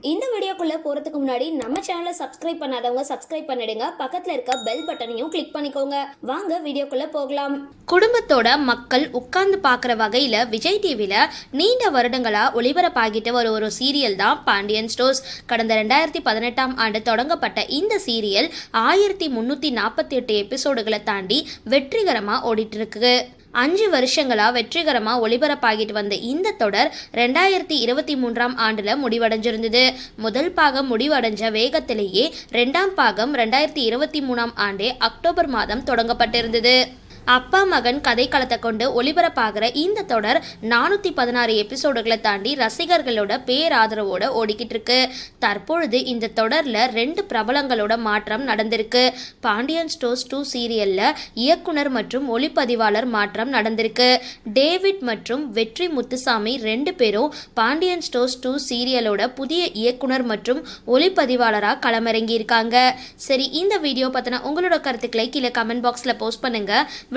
இந்த வீடியோக்குள்ள போறதுக்கு முன்னாடி நம்ம சேனலை சப்ஸ்கிரைப் பண்ணாதவங்க சப்ஸ்கிரைப் பண்ணிடுங்க. பக்கத்துல இருக்க பெல் பட்டனையும் கிளிக் பண்ணிக்கோங்க. வாங்க வீடியோக்குள்ள போகலாம். குடும்பத்தோட மக்கள் உட்கார்ந்து பார்க்குற வகையில் விஜய் டிவியில் நீண்ட வருடங்களா ஒளிபரப்பாகிட்டு வர ஒரு சீரியல் தான் பாண்டியன் ஸ்டோர்ஸ் கடந்த ரெண்டாயிரத்தி பதினெட்டாம் ஆண்டு தொடங்கப்பட்ட இந்த சீரியல் ஆயிரத்தி முந்நூற்றி நாற்பத்தி எட்டு எபிசோடுகளை தாண்டி வெற்றிகரமாக ஓடிட்டு இருக்கு அஞ்சு வருஷங்களா வெற்றிகரமாக ஒளிபரப்பாகிட்டு வந்த இந்த தொடர் ரெண்டாயிரத்தி இருபத்தி மூன்றாம் ஆண்டில் முடிவடைஞ்சிருந்தது. முதல் பாகம் முடிவடைஞ்ச வேகத்திலேயே ரெண்டாம் பாகம் ரெண்டாயிரத்தி இருபத்தி மூணாம் ஆண்டே அக்டோபர் மாதம் தொடங்கப்பட்டிருந்தது. அப்பா மகன் கதைக்களத்தை கொண்டு ஒளிபரப்பாகிற இந்த தொடர் நானூற்றி பதினாறு எபிசோடுகளை தாண்டி ரசிகர்களோட பேராதரவோட ஓடிக்கிட்டு இருக்கு. தற்பொழுது இந்த தொடரில் ரெண்டு பிரபலங்களோட மாற்றம் நடந்திருக்கு. பாண்டியன் ஸ்டோர்ஸ் டூ சீரியலில் இயக்குனர் மற்றும் ஒளிப்பதிவாளர் மாற்றம் நடந்திருக்கு. டேவிட் மற்றும் வெற்றி முத்துசாமி ரெண்டு பேரும் பாண்டியன் ஸ்டோர்ஸ் டூ சீரியலோட புதிய இயக்குனர் மற்றும் ஒளிப்பதிவாளராக களமிறங்கியிருக்காங்க. சரி இந்த வீடியோ பற்றின உங்களோட கருத்துக்களை கீழே கமெண்ட் பாக்ஸில் போஸ்ட் பண்ணுங்க.